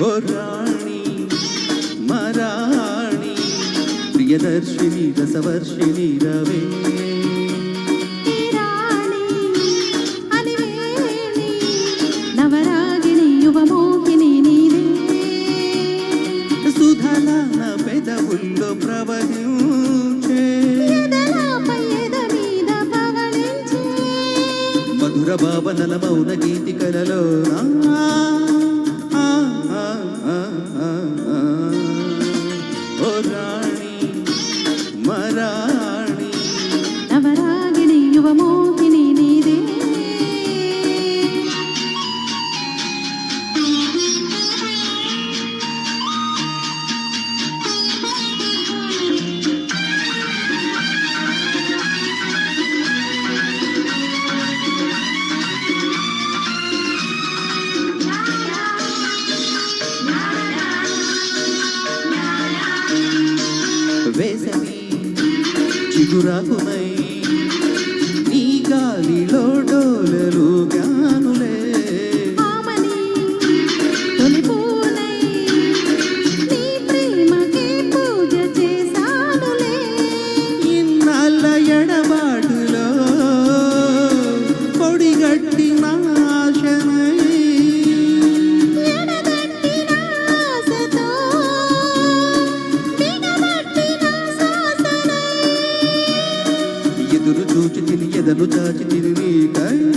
ఓ రాణి మరాణి ప్రియదర్శిని రసవర్షిణి రవే. పెదవుల్లో ప్రవహించే. మధుర భావనల మౌన గీతికలలో ఓ రాణి వేసవి చిగురాకునై నీ గాలిలో డోలలు చూచి తిని ఎదను చాచి తిని నీకై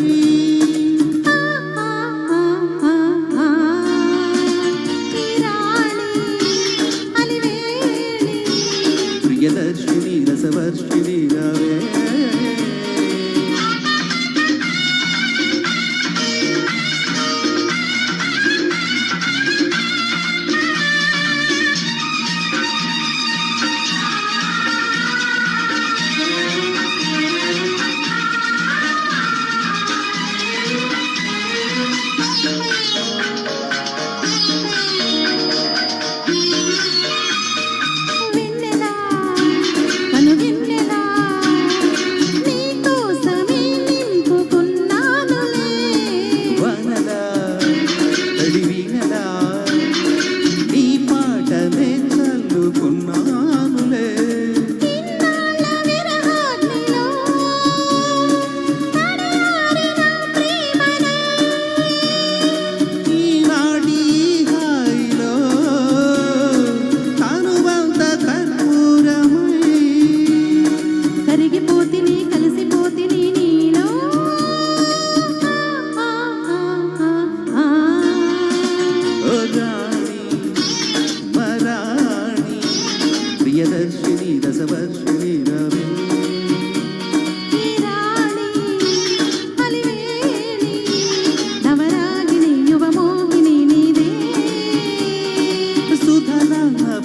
ప్రియదర్శిని రసవర్షిణి రవి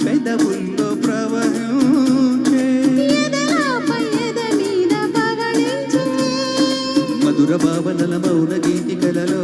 పెదవుల్లో ప్రవహించే మధుర భావనల మౌన గీతి కలలో